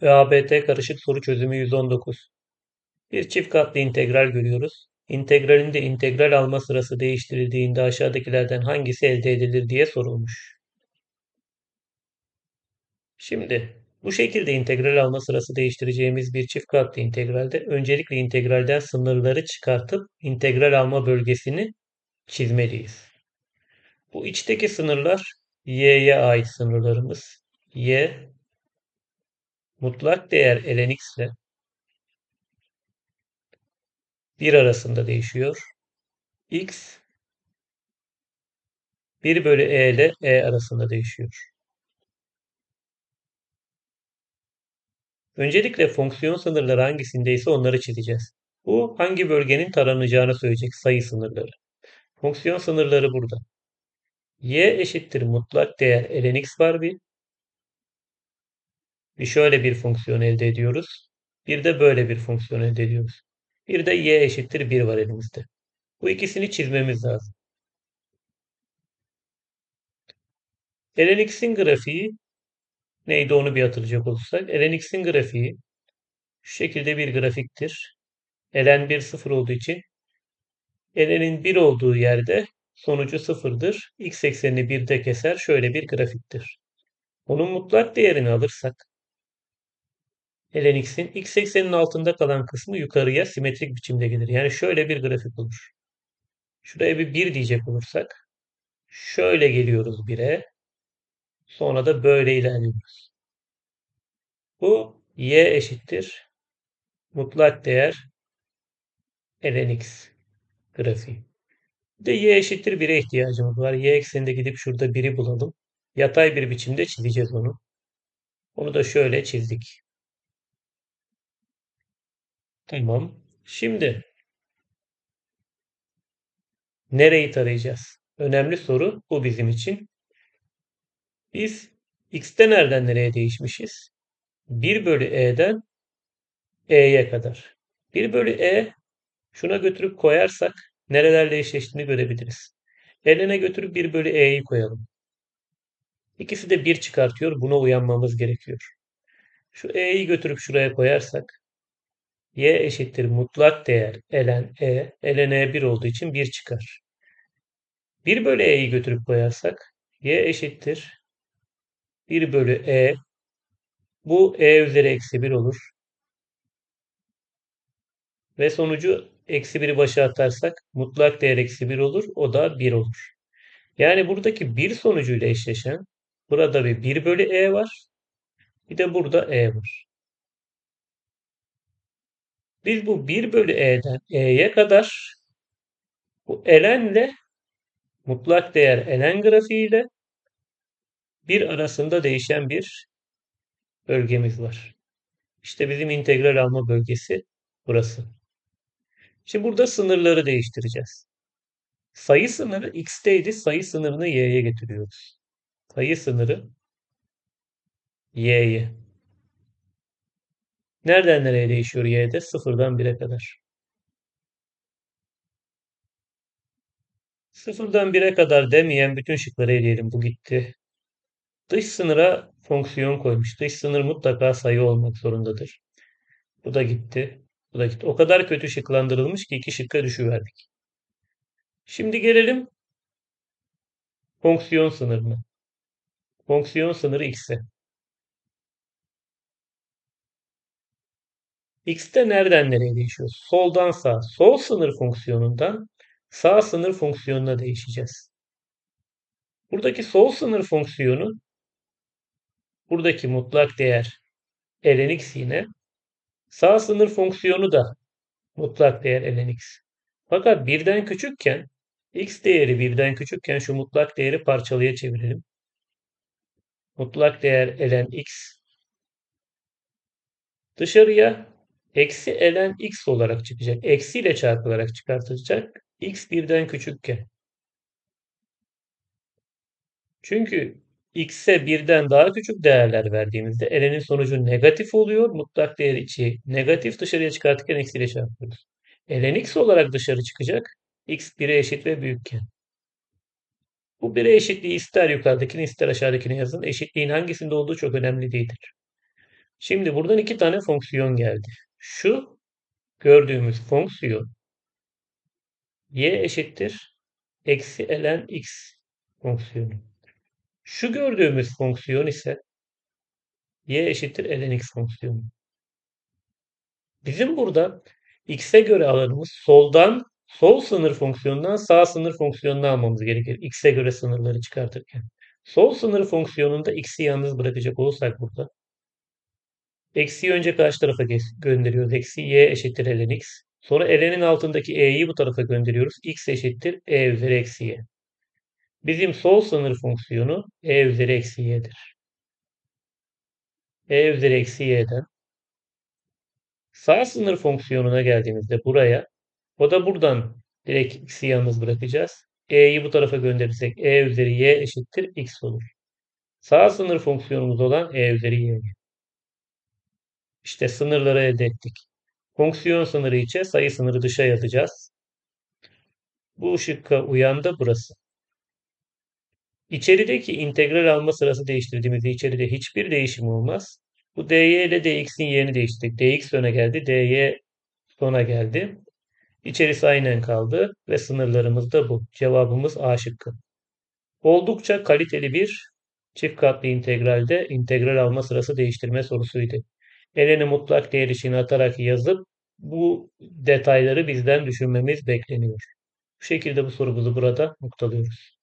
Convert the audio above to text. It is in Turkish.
ÖABT karışık soru çözümü 119. Bir çift katlı integral görüyoruz. İntegralinde integral alma sırası değiştirildiğinde aşağıdakilerden hangisi elde edilir diye sorulmuş. Şimdi bu şekilde integral alma sırası değiştireceğimiz bir çift katlı integralde öncelikle integralden sınırları çıkartıp integral alma bölgesini çizmeliyiz. Bu içteki sınırlar y'ye ait sınırlarımız. y mutlak değer ln x ile 1 arasında değişiyor. x 1 bölü e ile e arasında değişiyor. Öncelikle fonksiyon sınırları hangisindeyse onları çizeceğiz. Bu hangi bölgenin taranacağını söyleyecek sayı sınırları. Fonksiyon sınırları burada. y eşittir mutlak değer ln x var bir. Bir şöyle bir fonksiyon elde ediyoruz. Bir de böyle bir fonksiyon elde ediyoruz. Bir de y eşittir 1 var elimizde. Bu ikisini çizmemiz lazım. ln x'in grafiği neydi onu bir hatırlayacak olursak. ln x'in grafiği şu şekilde bir grafiktir. ln 1 0 olduğu için ln'in 1 olduğu yerde sonucu 0'dır. x eksenini 1'de keser. Şöyle bir grafiktir. Onun mutlak değerini alırsak ln x ekseninin altında kalan kısmı yukarıya simetrik biçimde gelir. Yani şöyle bir grafik olur. Şuraya bir 1 diyecek olursak şöyle geliyoruz 1'e. Sonra da böyle ilerliyoruz. Bu y eşittir mutlak değer ln x grafiği. Bir de y eşittir 1'e ihtiyacımız var. Y ekseninde gidip şurada 1'i bulalım. Yatay bir biçimde çizeceğiz onu. Onu da şöyle çizdik. Tamam. Şimdi nereyi tarayacağız? Önemli soru bu bizim için. Biz x'te nereden nereye değişmişiz? 1 bölü e'den e'ye kadar. 1 bölü e şuna götürüp koyarsak nerelerle eşleştiğini görebiliriz. Eline götürüp 1 bölü e'yi koyalım. İkisi de 1 çıkartıyor. Buna uyanmamız gerekiyor. Şu e'yi götürüp şuraya koyarsak y eşittir mutlak değer ln e. ln e 1 olduğu için 1 çıkar. 1 bölü e'yi götürüp koyarsak y eşittir 1 bölü e. Bu e üzeri eksi 1 olur. Ve sonucu eksi 1'i başa atarsak mutlak değer eksi 1 olur. O da 1 olur. Yani buradaki 1 sonucuyla eşleşen burada bir 1 bölü e var. Bir de burada e var. Biz bu 1 bölü e'den e'ye kadar bu ln ile mutlak değer ln grafiğiyle bir arasında değişen bir bölgemiz var. İşte bizim integral alma bölgesi burası. Şimdi burada sınırları değiştireceğiz. Sayı sınırı x'teydi. Sayı sınırını y'ye getiriyoruz. Sayı sınırı y'ye. Nereden nereye değişiyor y'de? Sıfırdan 1'e kadar. Sıfırdan 1'e kadar demeyen bütün şıkları eleyelim. Bu gitti. Dış sınıra fonksiyon koymuş. Dış sınır mutlaka sayı olmak zorundadır. Bu da gitti. Bu da gitti. O kadar kötü şıklandırılmış ki iki şıkka düşüverdik. Şimdi gelelim fonksiyon sınırına. Fonksiyon sınırı x'e. X'te nereden nereye değişiyor? Soldan sağ. Sol sınır fonksiyonundan sağ sınır fonksiyonuna değişeceğiz. Buradaki sol sınır fonksiyonu buradaki mutlak değer ln x yine sağ sınır fonksiyonu da mutlak değer ln x. Fakat birden küçükken x değeri birden küçükken şu mutlak değeri parçalıya çevirelim. Mutlak değer ln x dışarıya eksi ln x olarak çıkacak. Eksi ile çarpılarak çıkartılacak. x birden küçükken. Çünkü x'e birden daha küçük değerler verdiğimizde ln'in sonucu negatif oluyor. Mutlak değer içi negatif dışarıya çıkartırken eksi ile çarpıyoruz. ln x olarak dışarı çıkacak. x 1'e eşit ve büyükken. Bu 1'e eşitliği ister yukarıdakini ister aşağıdakini yazın. Eşitliğin hangisinde olduğu çok önemli değildir. Şimdi buradan iki tane fonksiyon geldi. Şu gördüğümüz fonksiyon y eşittir eksi ln x fonksiyonu. Şu gördüğümüz fonksiyon ise y eşittir ln x fonksiyonu. Bizim burada x'e göre alanımız soldan sol sınır fonksiyonundan sağ sınır fonksiyonunu almamız gerekir. x'e göre sınırları çıkartırken. Sol sınır fonksiyonunda x'i yalnız bırakacak olursak burada eksiyi önce karşı tarafa gönderiyoruz. Eksi y eşittir ln x. Sonra ln'in altındaki e'yi bu tarafa gönderiyoruz. x eşittir e üzeri eksi y. Bizim sol sınır fonksiyonu e üzeri eksi y'dir. e üzeri eksi y'den sağ sınır fonksiyonuna geldiğimizde buraya o da buradan direkt x'i yalnız bırakacağız. e'yi bu tarafa gönderirsek e üzeri y eşittir x olur. Sağ sınır fonksiyonumuz olan e üzeri y. İşte sınırları elde ettik. Fonksiyon sınırı içe sayı sınırı dışa yazacağız. Bu şıkka uyan da burası. İçerideki integral alma sırası değiştirdiğimizde içeride hiçbir değişim olmaz. Bu dy ile dx'in yerini değiştirdik. dx öne geldi, dy sona geldi. İçerisi aynen kaldı ve sınırlarımız da bu. Cevabımız A şıkkı. Oldukça kaliteli bir çift katlı integralde integral alma sırası değiştirme sorusuydu. Eleni mutlak değer içine atarak yazıp bu detayları bizden düşünmemiz bekleniyor. Bu şekilde bu sorumuzu burada noktalıyoruz.